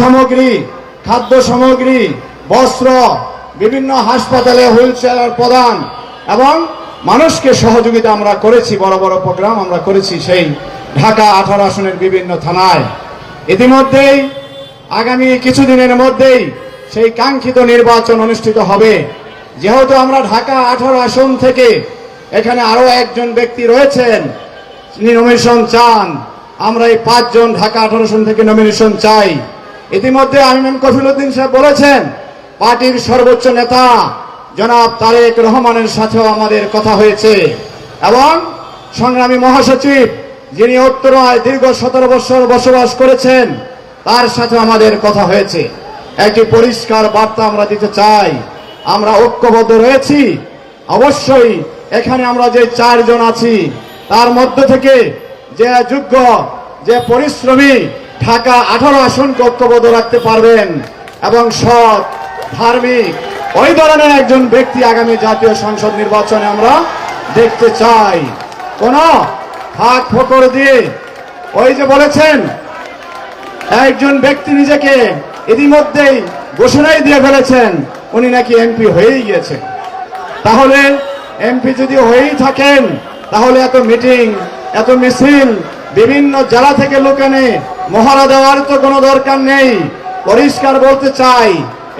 সামগ্রী, খাদ্য সামগ্রী, বস্ত্র, বিভিন্ন হাসপাতালে হুইল প্রদান এবং মানুষকে সহযোগিতা আমরা করেছি, বড় বড় প্রোগ্রাম আমরা করেছি সেই ঢাকা আঠারো আসনের বিভিন্ন থানায়। ইতিমধ্যেই, আগামী কিছুদিনের মধ্যেই সেই কাঙ্ক্ষিত নির্বাচন অনুষ্ঠিত হবে। যেহেতু আমরা ঢাকা আঠারো আসন থেকে এখানে আরও একজন ব্যক্তি রয়েছেন, তিনি নমিনেশন চান। আমরা এই পাঁচজন ঢাকা আঠারো আসন থেকে নমিনেশন চাই। ইতিমধ্যে আমিন কফিল উদ্দিন সাহেব বলেছেন, পার্টির সর্বোচ্চ নেতা জনাব তারেক রহমানের সাথেও আমাদের কথা হয়েছে। এবং সংগ্রামী মহাসচিব যিনি উত্তরায় দীর্ঘ সতেরো বছর বসবাস করেছেন, তার সাথে আমাদের কথা হয়েছে। একটি পরিষ্কার বার্তা আমরা দিতে চাই, আমরা ঐক্যবদ্ধ রয়েছি। অবশ্যই এখানে আমরা যে চারজন আছি, তার মধ্য থেকে যে যোগ্য, যে পরিশ্রমী ঢাকা আঠারো আসন ঐক্যবদ্ধ রাখতে পারবেন এবং সৎ, ধার্মিক, ওই ধরনের একজন ব্যক্তি আগামী জাতীয় সংসদ নির্বাচনে আমরা দেখতে চাই। কোন ফাঁক ফকর দিয়ে ওই যে বলেছেন, একজন ব্যক্তি নিজেকে ইতিমধ্যেই ঘোষণাই দিয়ে ফেলেছেন, উনি নাকি এমপি হয়েই গিয়েছেন তাহলে এমপি যদি হয়েই থাকেন, তাহলে এত মিটিং, এত মিছিল বিভিন্ন জেলা থেকে লোক এনে মহড়া দেওয়ার তো কোনো দরকার নেই। পরিষ্কার বলতে চাই,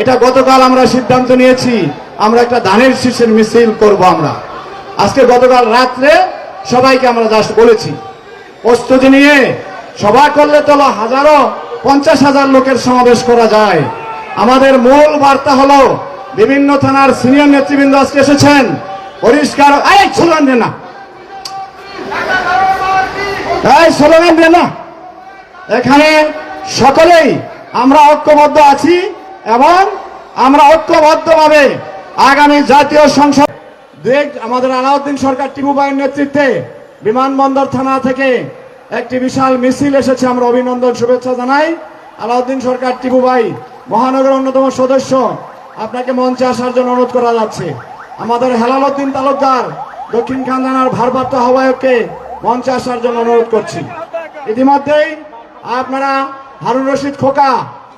এটা গতকাল আমরা সিদ্ধান্ত নিয়েছি, আমরা একটা ধানের শীষের মিছিল করব আমরা। আজকে গতকাল রাত্রে সবাইকে আমরা জাস্ট বলেছি, প্রস্তুতি নিয়ে সভা করলে তো হাজারো, পঞ্চাশ হাজার লোকের সমাবেশ করা যায়। আমাদের মূল বার্তা হলো, বিভিন্ন থানার সিনিয়র নেতৃবৃন্দ আজকে এসেছেন। পরিষ্কার এই দেন না। এই, স্লোগান দেন না। এখানে সকলেই আমরা ঐক্যবদ্ধ আছি এবং আমরা ঐক্যবদ্ধভাবে আগামী জাতীয় সংসদ দেখ আমাদের আলাউদ্দিন সরকার টিপু ভাইয়ের নেতৃত্বে বিমানবন্দর থানা থেকে একটি বিশাল মিছিল এসেছে। আমরা অভিনন্দন, শুভেচ্ছা জানাই। আলাউদ্দিন সরকার টিপু ভাই মহানগর অন্যতম সদস্য, আপনাকে মঞ্চে আসার জন্য অনুরোধ করা যাচ্ছে। আমাদের হেলাল উদ্দিন তালুকদার দক্ষিণ খানদানার ভারপ্রাপ্ত আহ্বায়ককে মঞ্চে আসার জন্য অনুরোধ করছি। ইতিমধ্যেই আপনারা হারুন রশিদ খোকা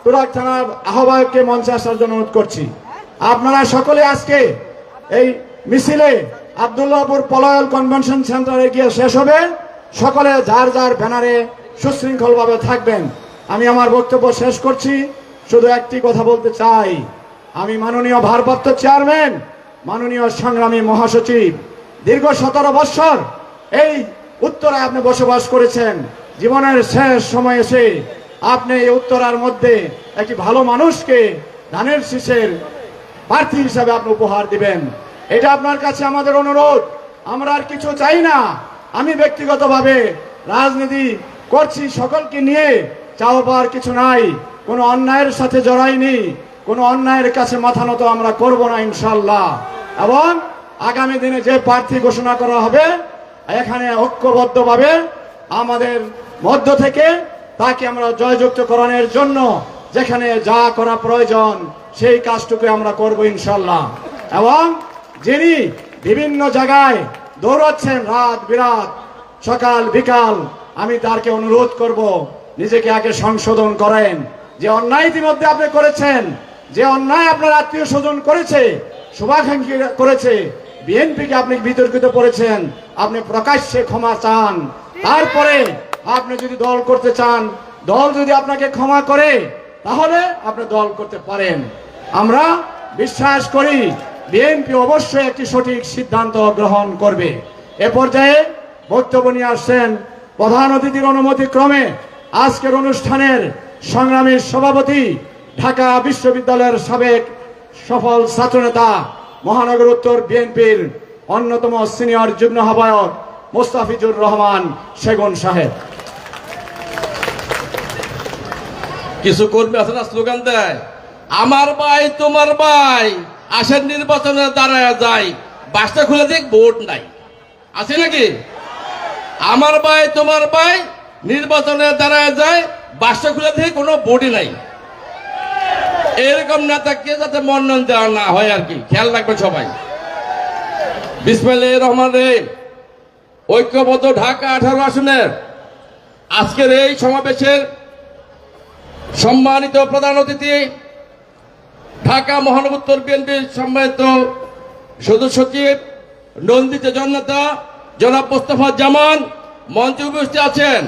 তুরাক থানার আহ্বায়ককে মঞ্চে আসার জন্য অনুরোধ করছি। আপনারা সকলে আজকে এই মিছিলে আবদুল্লাহপুর পলয়ল কনভেনশন সেন্টারে গিয়ে শেষ হবে। সকলে যার যার ব্যানারে সুশৃঙ্খলভাবে থাকবেন। আমি আমার বক্তব্য শেষ করছি। শুধু একটি কথা বলতে চাই। আমি মাননীয় ভারপ্রাপ্ত চেয়ারম্যান, মাননীয় সংগ্রামী মহাসচিব, দীর্ঘ সতেরো বৎসর এই উত্তরায় আপনি বসবাস করেছেন। জীবনের শেষ সময় এসে আপনি এই উত্তরার মধ্যে একটি ভালো মানুষকে ধানের শীষের প্রার্থী হিসাবে আপনি উপহার দিবেন। এটা আপনার কাছে আমাদের অনুরোধ। আমরা আর কিছু চাই না। আমি ব্যক্তিগতভাবে রাজনীতি করছি সকলকে নিয়ে। চাও পাওয়ার কিছু নাই। কোনো অন্যায়ের সাথে জড়াইনি। কোনো অন্যায়ের কাছে মাথা নত আমরা করব না ইনশাল্লাহ এবং আগামী দিনে যে প্রার্থী ঘোষণা করা হবে এখানে ঐক্যবদ্ধভাবে আমাদের মধ্য থেকে তাকে আমরা জয়যুক্তকরণের জন্য যেখানে যা করা প্রয়োজন, সেই কাজটুকু আমরা করব ইনশাল্লাহ এবং যিনি বিভিন্ন জায়গায় দৌড়াচ্ছেন রাত বিরাত, সকাল বিকাল, আমি তারকে অনুরোধ করব, নিজেকে আগে সংশোধন করেন। যে অন্যায় ইতিমধ্যে আপনি করেছেন, যে অন্যায় আপনার আত্মীয় স্বজন করেছে, শুভাকাঙ্ক্ষী করেছে বিএনপিকে আপনি বিতর্কিত করেছেন, আপনি প্রকাশ্যে ক্ষমা চান। তারপরে আপনি যদি দল করতে চান, দল যদি আপনাকে ক্ষমা করে, তাহলে আপনি দল করতে পারেন। আমরা বিশ্বাস করি, বিএনপি অবশ্যই একটি সঠিক সিদ্ধান্ত গ্রহণ করবে। এ পর্যায়ে বক্তব্য নিয়ে আসছেন প্রধান অতিথির অনুমতি ক্রমে আজকের অনুষ্ঠানের সংগ্রামী সভাপতি, ঢাকা বিশ্ববিদ্যালয়ের সাবেক সফল ছাত্রনেতা মহানগর উত্তর বিএনপির অন্যতম সিনিয়র যুগ্ম আহ্বায়ক মোস্তাফিজুর রহমান সেগুন সাহেব। কিছু কর্মী আছে না স্লোগান দেয়, আমার ভাই, তোমার ভাই, আসেন নির্বাচনে দাঁড়ায় যায় বাসটা খুলে দেখ, ভোট নাই। আছে নাকি? আমার ভাই, তোমার ভাই, নির্বাচনে দাঁড়ায় যায়, বাসটা খুলে দেখে, কোনো ভোটই নাই। এরকম নেতাকে যাতে মনোনয়ন দেওয়া না হয় আর কি? খেয়াল রাখবেন সবাই। বিসমাইল রহমান রে ঐক্যবদ্ধ ঢাকা আঠারো আসনের আজকের এই সমাবেশের সম্মানিত প্রধান অতিথি ঢাকা মহানগর উত্তর বিএনপির সম্মানিত সদস্য সচিব, নন্দিত জনতা, জনাব মোস্তফা জামান, মঞ্চে উপস্থিত আছেন।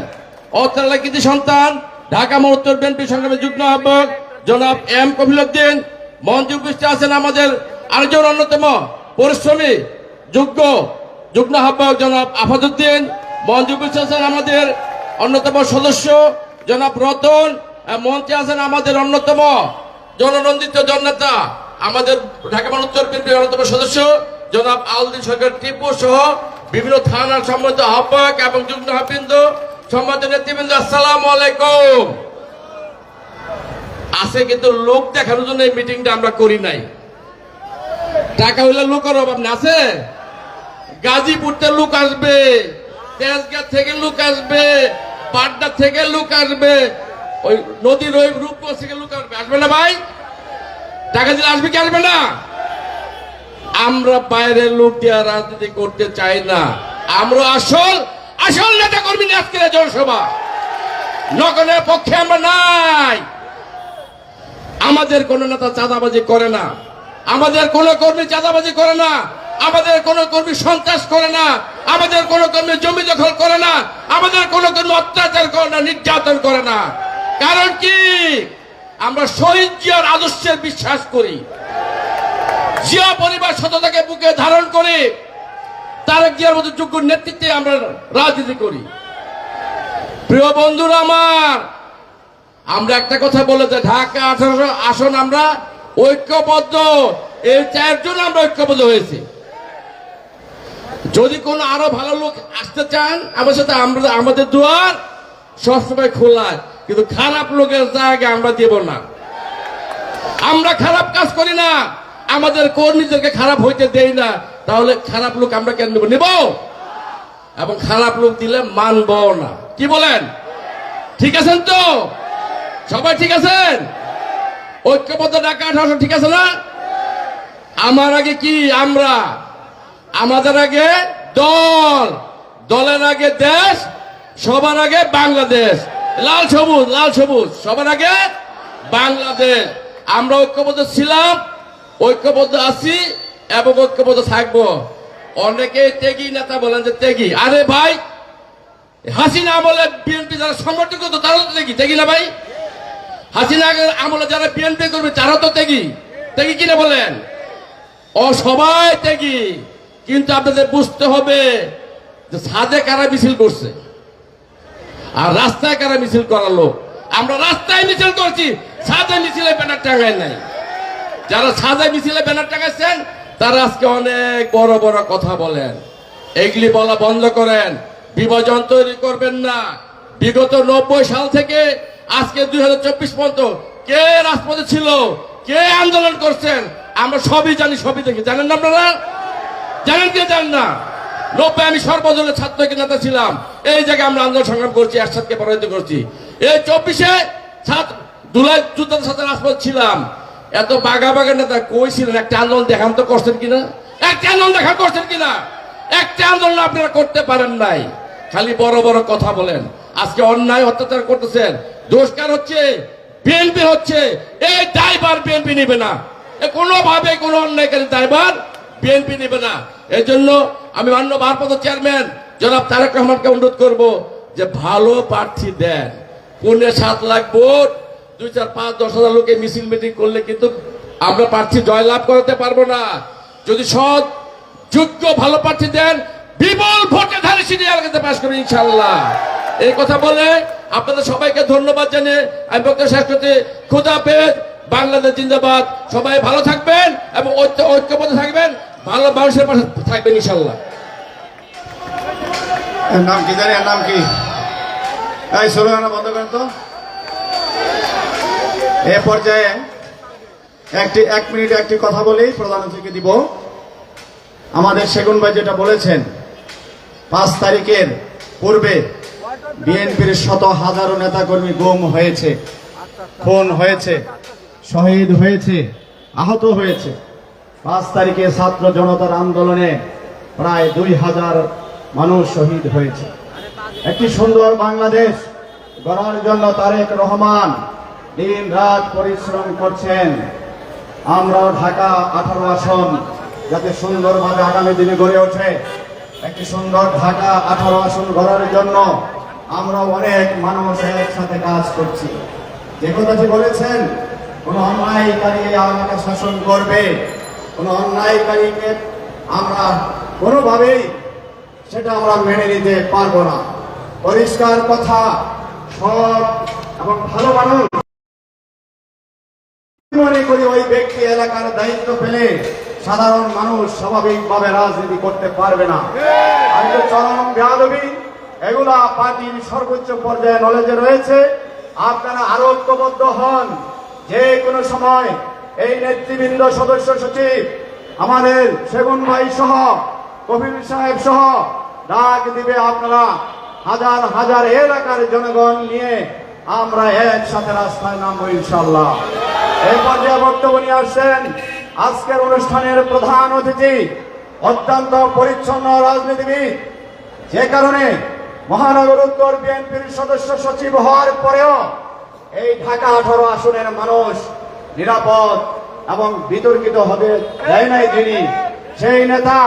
অত্যালা কৃতি সন্তান, ঢাকা মহানগর উত্তর বিএনপি সংগ্রামের যুগ্ম আহ্বায়ক জনাব এম কফিলুদ্দিন মঞ্চে উপস্থিত আছেন আমাদের আরেকজন অন্যতম পরিশ্রমী, যোগ্য, যুগ্ম আহ্বায়ক জনাব আফাজউদ্দিন। মঞ্চে উপস্থিত আছেন আমাদের অন্যতম সদস্য জনাব রতন। মঞ্চে আছেন আমাদের অন্যতম জননন্দিত জননেতা, আমাদের ঢাকা মহানগর উত্তর বিএনপির অন্যতম সদস্য জনাব আলদিন সরকার টিপু সহ বিভিন্ন থানার সম্মানিত আহ্বায়ক এবং যুগ্ম আহ্বৃন্দ সম্মানিত নেতৃবৃন্দ, আসসালামু আলাইকুম। আছে কিন্তু লোক দেখানোর জন্য এই মিটিংটা আমরা করি নাই। টাকা হইলে লোকের অভাব না, আছে? গাজীপুরতে লোক আসবে তেজগাঁ থেকে লোক আসবে পাটনা থেকে লোক আসবে, ওই নদীর ওই রূপগঞ্জ থেকে লোক আসবে। আসবে না ভাই? টাকা দিলে আসবে কি আসবে না? আমরা বাইরের লোক দিয়ে রাজনীতি করতে চাই না। আমরা আসল আসল নেতা কর্মী আজকের জনসভা। নগরের পক্ষে আমরা নাই। আমাদের কোন নেতা চাঁদাবাজি করে না। আমাদের কোন কর্মী চাঁদাবাজি করে না। আমাদের কোন কর্মী সন্ত্রাস করে না। আমাদের কোন কর্মী জমি দখল করে না। আমাদের কোন কর্মী অত্যাচার করে না, নির্যাতন করে না। কারণ কি? আমরা শহীদ আদর্শের বিশ্বাস করি। জিয়া পরিবার সততাকে বুকে ধারণ করে তারেক জিয়ার মতো যোগ্য নেতৃত্বে আমরা রাজনীতি করি। প্রিয় বন্ধুরা আমার আমরা একটা কথা বলে যে ঢাকা আঠারোশো আসন আমরা ঐক্যবদ্ধ। এই চারজন আমরা ঐক্যবদ্ধ হয়েছি। যদি কোনো আরও ভালো লোক আসতে চান, আমার সাথে আমরা আমাদের দুয়ার সবসময় খোলা। কিন্তু খারাপ লোকের জায়গা আমরা দেব না। আমরা খারাপ কাজ করি না। আমাদের কর্মীদেরকে খারাপ হইতে দেই না। তাহলে খারাপ লোক আমরা কেন নেব? নেব। এবং খারাপ লোক দিলে মানব না। কি বলেন? ঠিক আছেন তো? সবাই ঠিক আছেন? ঐক্যবদ্ধ ঢাকা আঠারোশো ঠিক আছে না? আমার আগে কি? আমরা। আমাদের আগে দল। দলের আগে দেশ, সবার আগে বাংলাদেশ। লাল সবুজ লাল সবুজ, সবার আগে বাংলাদেশ। আমরা ঐক্যবদ্ধ ছিলাম, ঐক্যবদ্ধ আছি এবং ঐক্যবদ্ধ থাকব। অনেকে ত্যাগী নেতা বলেন যে ত্যাগী। আরে ভাই, হাসিনা বলে বিএনপি যারা সমর্থন করতো, তারাও তো ত্যাগী। ত্যাগী না ভাই? হাসিনা আগের আমলে যারা বিএনপি করবে, তারাও তো ত্যাগী। ত্যাগী কিনা বলেন? ও সবাই ত্যাগী। কিন্তু আপনাদের বুঝতে হবে যে ছাদে কারা মিছিল করছে আর রাস্তায় কারা মিছিল করার লোক। আমরা রাস্তায় মিছিল করছি, ছাদে মিছিলে ব্যানার টাঙায় নাই। যারা ছাদে মিছিলে ব্যানার টাঙাচ্ছেন তারা আজকে অনেক বড় বড় কথা বলেন। এগুলি বলা বন্ধ করেন। বিভাজন তৈরি করবেন না। বিগত নব্বই সাল থেকে আজকে দুই হাজার চব্বিশ পর্যন্ত কে রাজপথে ছিল, কে আন্দোলন করছেন, আমরা সবই জানি, সবই দেখি। জানেন না আপনারা? জানেন কে জানেন না? নব্বই আমি সর্বদলের ছাত্র নেতা ছিলাম? এই জায়গায় আমরা আন্দোলন সংগ্রাম করছি, একসাথে পরাজিত করছি। এই চব্বিশে ছাত্র, দুলাই যুদ্ধের সাথে রাজপথ ছিলাম। এত বাঘা বাঘা নেতা কই ছিলেন? একটা আন্দোলন দেখান তো করছেন কিনা? একটা আন্দোলন দেখা করছেন কিনা? একটা আন্দোলন আপনারা করতে পারেন নাই। খালি বড় বড় কথা বলেন। আজকে অন্যায় অত্যাচার করতেছেন। দোষ কার হচ্ছে? বিএনপি হচ্ছে। এই দায়বার বিএনপি নেবে না। কোনোভাবে কোনো অন্যায়কারী দায়বার বিএনপি নেবে না। এই জন্য আমি মান্য ভারপ্রাপ্ত চেয়ারম্যান জনাব তারেক রহমানকে অনুরোধ করব যে ভালো প্রার্থী দেন। পনেরো সাত লাখ ভোট, দুই চার পাঁচ দশ হাজার লোকে মিছিল মিটিং করলে কিন্তু আমরা প্রার্থী জয়লাভ করতে পারব না। যদি সৎ, যোগ্য, ভালো প্রার্থী দেন, বিপুল ভোটে ধারে সিটি পাশ করবে ইনশাল্লাহ এই কথা বলে আপনাদের সবাইকে ধন্যবাদ জানিয়ে আমি বক্তব্য শেষ করতে খুদা বাংলাদেশ জিন্দাবাদ। সবাই ভালো থাকবেন এবং ঐক্য- ঐক্যবদ্ধ থাকবেন। ভালো মানুষের পাশে থাকবেন ইনশাল্লাহ নাম কি জানি? নাম কি? এই স্লোগান বন্ধ করেন তো। এ পর্যায়ে একটি, এক মিনিট একটি কথা বলেই প্রধান অতিথিকে দিব। আমাদের সেগুন ভাই যেটা বলেছেন, পাঁচ তারিখের পূর্বে বিএনপির শত হাজারো নেতাকর্মী গুম হয়েছে, খুন হয়েছে, শহীদ হয়েছে, আহত হয়েছে। পাঁচ তারিখে ছাত্র জনতার আন্দোলনে প্রায় দুই হাজার মানুষ শহীদ হয়েছে। একটি সুন্দর বাংলাদেশ গড়ার জন্য তারেক রহমান দিন রাত পরিশ্রম করছেন। আমরাও ঢাকা আঠারো আসন যাতে সুন্দরভাবে আগামী দিনে গড়ে ওঠে। একটি সুন্দর ঢাকা আঠারো আসন গড়ার জন্য আমরা অনেক মানুষ একসাথে কাজ করছি। যে কথাটি বলেছেন, কোন অন্যায়কারী আমাকে শাসন করবে, কোন অন্যায়কারীকে আমরা কোনোভাবেই সেটা আমরা মেনে নিতে পারব না। পরিষ্কার কথা, সৎ এবং ভালো মানুষ। মনে করি ওই ব্যক্তি এলাকার দায়িত্ব পেলে সাধারণ মানুষ স্বাভাবিকভাবে রাজনীতি করতে পারবে না। চরম বেয়াদবি এগুলা পার্টির সর্বোচ্চ পর্যায়ে নলেজে রয়েছে। আপনারা আরও ঐক্যবদ্ধ হন। যে কোনো সময় এই নেতৃবৃন্দ, সদস্য, সচিব, আমাদের সেগুন ভাই সহ কবির সাহেব সহ, ডাক দিবে আপনারা। হাজার হাজার এলাকার জনগণ নিয়ে আমরা একসাথে রাস্তায় নামবো ইনশাল্লাহ এই পর্যায়ে বক্তব্য নিয়ে আসছেন আজকের অনুষ্ঠানের প্রধান অতিথি, অত্যন্ত পরিচ্ছন্ন রাজনীতিবিদ। যে কারণে মহানগর উত্তর বিএনপির সদস্য সচিব হওয়ার পরেও এই ঢাকা আঠারো আসনের মানুষ নিরাপদ এবং বিতর্কিত হবে দেয় নাই যিনি সেই নেতা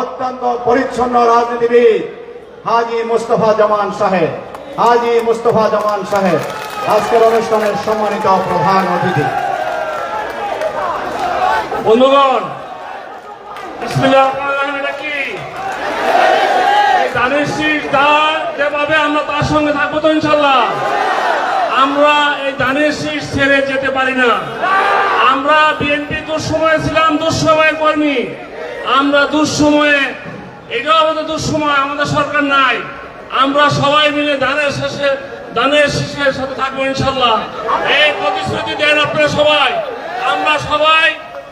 অত্যন্ত পরিচ্ছন্ন রাজনীতিবিদ হাজি মুস্তফা জামান সাহেব। হাজি মুস্তফা জামান সাহেব, আজকের অনুষ্ঠানের সম্মানিত প্রধান অতিথি। বন্ধুগণ বিসমিল্লাহ রহমানির রহিম এটা কি শীষ দান যেভাবে আমরা তার সঙ্গে থাকব তো ইনশাল্লাহ। আমরা এই ধানের শীষ ছেড়ে যেতে পারি না। আমরা বিএনপি দুঃসময়ে ছিলাম, দুঃসময়ের কর্মী। আমরা দুঃসময়ে, এটাও আমাদের দুঃসময়, আমাদের সরকার নাই। আমরা সবাই মিলে ধানের শেষে ধানের শীষের সাথে থাকব ইনশাল্লাহ। এই প্রতিশ্রুতি দেন আপনারা সবাই। আমরা সবাই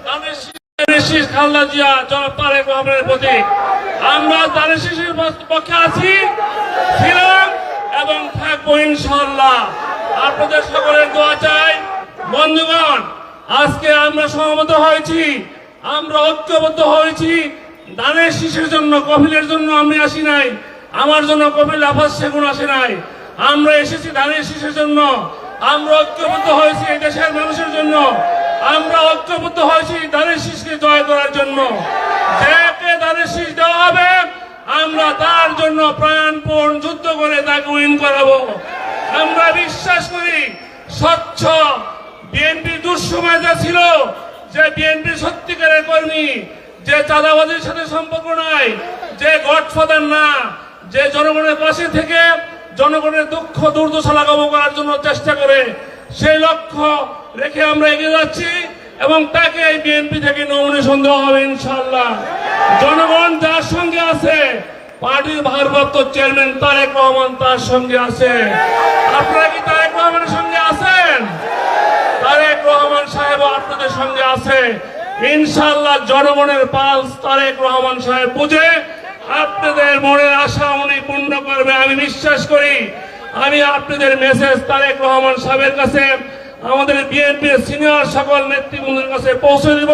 ধানের শীষ খালদা জিয়া, জনাব তারেক রহমানের প্রতি। আমরা ধানের শীষের পক্ষে আছি, ছিলাম এবং থাকব ইনশাল্লাহ আপনাদের সকলের দোয়া চাই। বন্ধুগণ, আজকে আমরা সহমত হয়েছি, আমরা ঐক্যবদ্ধ হয়েছি। দানের শিশুর জন্য, কফিলের জন্য আমি আসি নাই। আমার জন্য কফিল আফাজ সেগুন আসে নাই। আমরা এসেছি ধানের শিশুর জন্য। আমরা ঐক্যবদ্ধ হয়েছি এই দেশের মানুষের জন্য। আমরা ঐক্যবদ্ধ হয়েছি ধানের শিশুকে জয় করার জন্য যাকে ধানের শীষ দেওয়া হবে আমরা তার জন্য প্রাণপণ যুদ্ধ করে তাকে উইন করাবো। আমরা বিশ্বাস করি, স্বচ্ছ বিএনপির দুঃসময় যা ছিল, যে বিএনপি সত্যিকারের কর্মী, যে চাঁদাবাজির সাথে সম্পর্ক নাই, যে গডফাদার না, যে জনগণের পাশে থেকে জনগণের দুঃখ, দুর্দশা লাঘব করার জন্য চেষ্টা করে, সেই লক্ষ্য রেখে আমরা এগিয়ে যাচ্ছি এবং তাকে এই বিএনপি থেকে নমিনেশন দেওয়া হবে ইনশাল্লাহ জনগণ পার্টির ভারপ্রাপ্ত চেয়ারম্যান তারেক রহমান তার সঙ্গে আছেন। আপনারা কি তারেক রহমানের সঙ্গে আছেন? তারেক রহমান সাহেব আপনাদের সঙ্গে আছে। ইনশাল্লাহ জনগণের পালস তারেক রহমান সাহেব বুঝে আপনাদের মনের আশা উনি পূর্ণ করবে, আমি বিশ্বাস করি। আমি আপনাদের মেসেজ তারেক রহমান সাহেবের কাছে, আমাদের বিএনপির সিনিয়র সকল নেতৃবৃন্দের কাছে পৌঁছে দিব।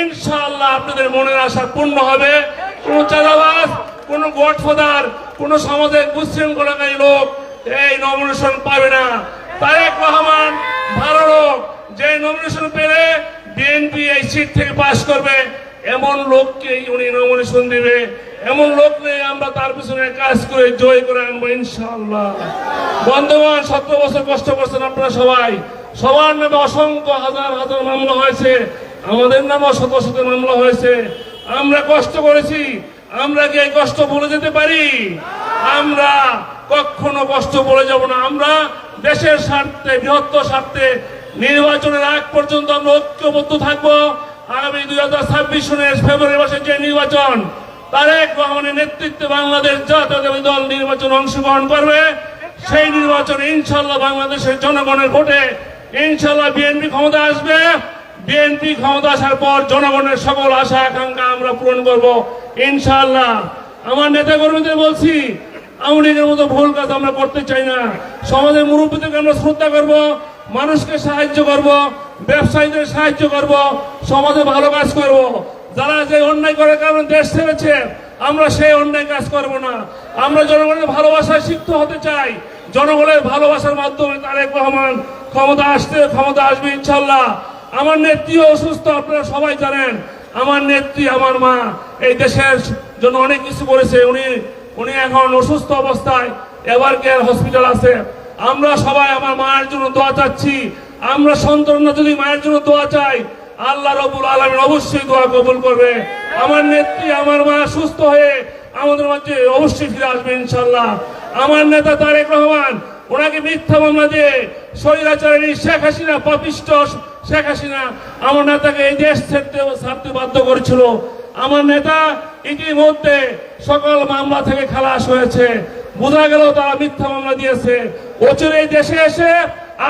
ইনশাল্লাহ আপনাদের মনের আশা পূর্ণ হবে। কোন চাঁদাবাজ? কোন গডফাদার, কোন সমাজের উচ্ছৃঙ্খলাকারী লোক এই নমিনেশন পাবে না। তারেক রহমান ভালো লোক যে নমিনেশন পেলে বিএনপি এই সিট থেকে পাশ করবে। এমন লোককে উনি নমিনেশন দিবে। এমন লোক নেই আমরা তার পিছনে কাজ করে জয় করে আনব ইনশাআল্লাহ। বন্ধুগণ, সত্তর বছর কষ্ট করছেন আপনারা সবাই। সবার নামে অসংখ্য হাজার হাজার মামলা হয়েছে। আমাদের নামেও শত শত মামলা হয়েছে। আমরা কষ্ট করেছি। আমরা কি এই কষ্ট বলে যেতে পারি? আমরা কখনো কষ্ট বলে যাব না। আমরা দেশের স্বার্থে, বৃহত্তর স্বার্থে নির্বাচনের আগ পর্যন্ত আমরা ঐক্যবদ্ধ থাকব। আগামী দুই হাজার ছাব্বিশ সনের ফেব্রুয়ারি মাসের যে নির্বাচন তারেক রহমানের নেতৃত্বে বাংলাদেশ জাতীয়তাবাদী দল নির্বাচন অংশগ্রহণ করবে। সেই নির্বাচনে ইনশাল্লাহ বাংলাদেশের জনগণের ভোটে ইনশাল্লাহ বিএনপি ক্ষমতা আসবে। বিএনপি ক্ষমতা আসার পর জনগণের সকল আশা আকাঙ্ক্ষা আমরা পূরণ করব। ইনশাআল্লাহ, আমার নেতা কর্মীদের বলছি আওয়ামী লীগের মতো ভুল কাজ আমরা করতে চাই না। সমাজের মুরব্বীদেরকে আমরা শ্রদ্ধা করব, মানুষকে সাহায্য করব, ব্যবসায়ীদের সাহায্য করব, সমাজে ভালো কাজ করব। যারা যে অন্যায় করার কারণে দেশ ছেড়েছে, আমরা সেই অন্যায় কাজ করব না। আমরা জনগণের ভালোবাসায় সিদ্ধ হতে চাই। জনগণের ভালোবাসার মাধ্যমে তারেক রহমান ক্ষমতা আসতে, ক্ষমতা আসবে ইনশাল্লাহ আমার নেত্রী অসুস্থ, আপনারা সবাই জানেন। আমার নেত্রী, আমার মা এই দেশের জন্য অনেক কিছু করেছে। উনি উনি এখন অসুস্থ অবস্থায় এবার কেয়ার হসপিটাল আছে। আমরা সবাই আমার মায়ের জন্য দোয়া চাচ্ছি। আমরা সন্তানরা যদি মায়ের জন্য দোয়া চাই, আল্লাহ রবুল আলমিন অবশ্যই দোয়া কবুল করবে। আমার নেত্রী, আমার মা সুস্থ হয়ে আমাদের মাঝে অবশ্যই ফিরে আসবে ইনশাল্লাহ আমার নেতা তারেক রহমান, ওনাকে মিথ্যা মামলা দিয়ে স্বৈরাচারী শেখ হাসিনা, পাপিষ্ট শেখ হাসিনা, আমার নেতাকে এই দেশ ছাড়তে ছাড়তে বাধ্য করেছিল। আমার নেতা ইতিমধ্যে সকল মামলা থেকে খালাস হয়েছে। বোঝা গেল তারা মিথ্যা মামলা দিয়েছে। অচিরে এই দেশে এসে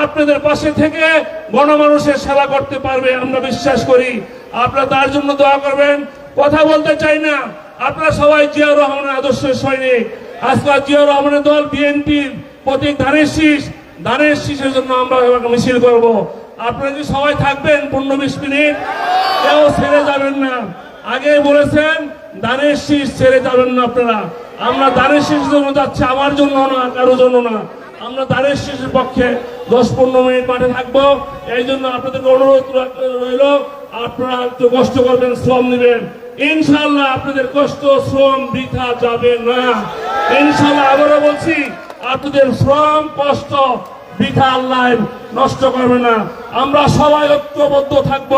আপনাদের পাশে থেকে গণমানুষের সেবা করতে পারবে আমরা বিশ্বাস করি। আপনারা তার জন্য দোয়া করবেন। কথা বলতে চাই না। আপনারা সবাই জিয়াউর রহমানের আদর্শের সৈনিক। আজকাল জিয়াউর রহমানের দল বিএনপির প্রতীক ধানের শীষ। ধানের শীষের জন্য আমরা মিছিল করব। আপনারা কি সবাই থাকবেন পনেরো বিশ মিনিট? কেউ ছেড়ে যাবেন না। আগে বলেছেন, দানের শীষ ছেড়ে যাবেন না আপনারা। আমরা দানের শীষের জন্য যাচ্ছি, আমার জন্য না কারোর জন্য না। আমরা দানের শীষের পক্ষে দশ পনেরো মিনিট মাঠে থাকব। এই জন্য আপনাদেরকে অনুরোধ রইল, আপনারা একটু কষ্ট করবেন, শ্রম নেবেন। ইনশাল্লাহ আপনাদের কষ্ট, শ্রম বৃথা যাবে না। ইনশাল্লাহ আবারও বলছি, আপনাদের শ্রম, কষ্ট বৃথা আল্লাহ নষ্ট করবে না। আমরা সবাই ঐক্যবদ্ধ থাকব,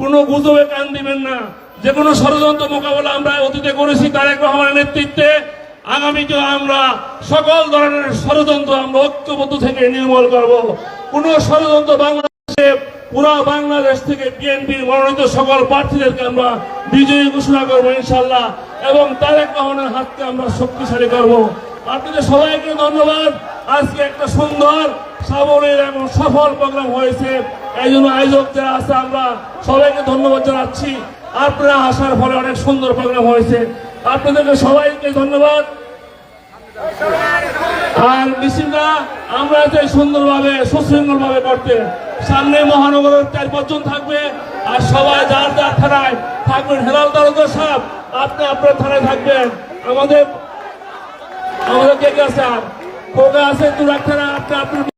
কোনো গুজবে কান দিবেন না। যে কোনো ষড়যন্ত্র মোকাবেলা আমরা অতীতে করেছি তারেক রহমানের নেতৃত্বে আগামীতে আমরা সকল ধরনের ষড়যন্ত্র আমরা ঐক্যবদ্ধ থেকে নির্মূল করব। কোন ষড়যন্ত্র বাংলাদেশে, পুরো বাংলাদেশ থেকে বিএনপির মনোনীত সকল প্রার্থীদেরকে আমরা বিজয়ী ঘোষণা করব ইনশাল্লাহ এবং তারেক রহমানের হাতকে আমরা শক্তিশালী করব। আপনাদের সবাইকে ধন্যবাদ। আজকে একটা সুন্দর, সাবলীল এবং সফল প্রোগ্রাম হয়েছে। এই জন্য আয়োজক যারা আছে, আমরা সবাইকে ধন্যবাদ জানাচ্ছি। আপনারা আসার ফলে অনেক সুন্দর প্রোগ্রাম হয়েছে। আপনাদেরকে সবাইকে ধন্যবাদ। আর মিছিলটা আমরা চাই সুন্দরভাবে সুশৃঙ্খল ভাবে করতে, সামনে মহানগরের চার পাঁচজন থাকবে, আর সবাই যার যার থানায় থাকবেন। হেলাল তালুকদার সাহেব, আপনি আপনার থানায় থাকবেন। আমাদের আমাদের কে কে আছে? খোকা আছে? লাখ থানা আপনি আপনার